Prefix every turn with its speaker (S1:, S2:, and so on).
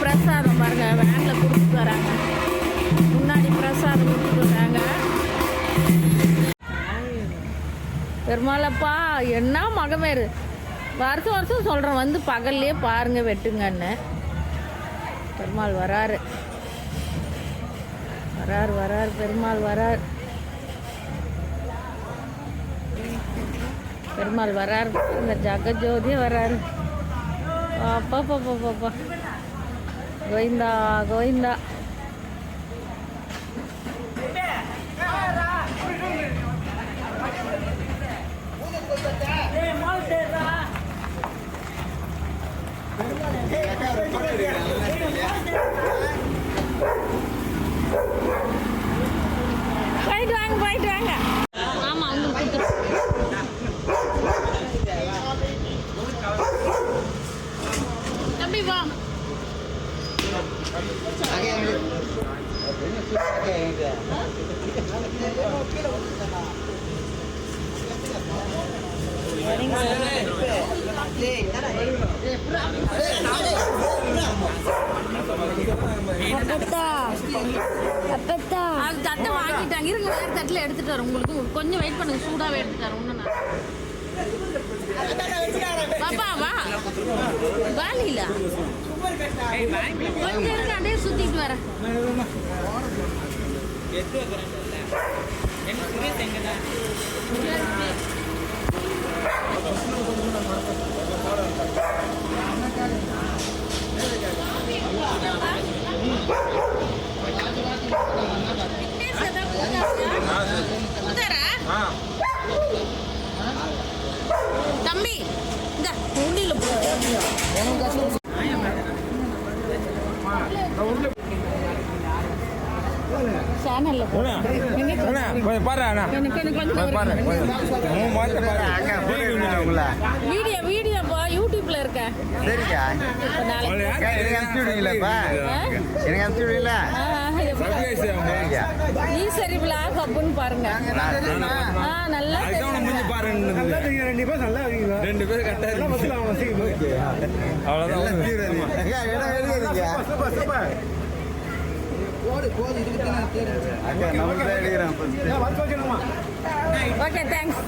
S1: பிரசாதம் பாருங்க வேனில் கொடுத்துட்டு வராங்க. முன்னாடி பிரசாதம் கொடுத்துட்டு வராங்க. பெருமாளப்பா என்ன மகமேரு? வருஷம் வருஷம் சொல்கிறேன் வந்து பகல்லே பாருங்க வெட்டுங்கன்னு. பெருமாள் வராரு. வரார் வரார் பெருமாள் வரார். பெருமாள் வரார் இந்த ஜெகஜோதியே வராரு. அப்பா பாப்பா பாப்பா கோவிந்தா கோவிந்தா. போயிட்டு வாங்க போயிட்டு வாங்க. ஆமாம் அவங்க தம்பி வா. தட்டை வாங்கிட்டாங்க. இருங்க வேறு தட்டில் எடுத்துட்டு வரேன். உங்களுக்கு கொஞ்சம் வெயிட் பண்ணுங்க சூடாக எடுத்துட்டு வரேன். ஒன்று பாப்பா வா. வாலில கொஞ்சம் அப்படியே சுத்திட்டு வரேன் உதரா தம்பி இந்த உண்டியில் சேனல்ல
S2: கொஞ்சம் பாரு அண்ணா.
S1: எனக்கு எனக்கு கொஞ்சம்
S2: பாரு. மூணு மாதத்தை பாரு.
S1: Video video. பா யூடியூப்ல இருக்க
S3: சரிக்கா. எனக்கு அனுப்பிச்சு எனக்கு அனுப்பிச்சு விடுவீங்களா?
S1: நீ சரி அப்படின்னு பாருங்க. ஆ நல்லா
S2: பாரு
S4: ரெண்டு பேர் நல்லா
S2: ரெண்டு பேரும் கரெக்டாக
S4: எல்லாம்
S2: இருக்கு
S4: பஸ்ல அவன் சீக்கிரம் போய்.
S2: அவ்வளோதான்
S3: அக்கா, இடம் எடுக்கிறீங்க.
S4: Super, super.
S3: அக்கா, நம்ம தான் எடுக்கிறோம் first.
S4: ஏன், வந்து வைக்கணுமா?
S1: Okay thanks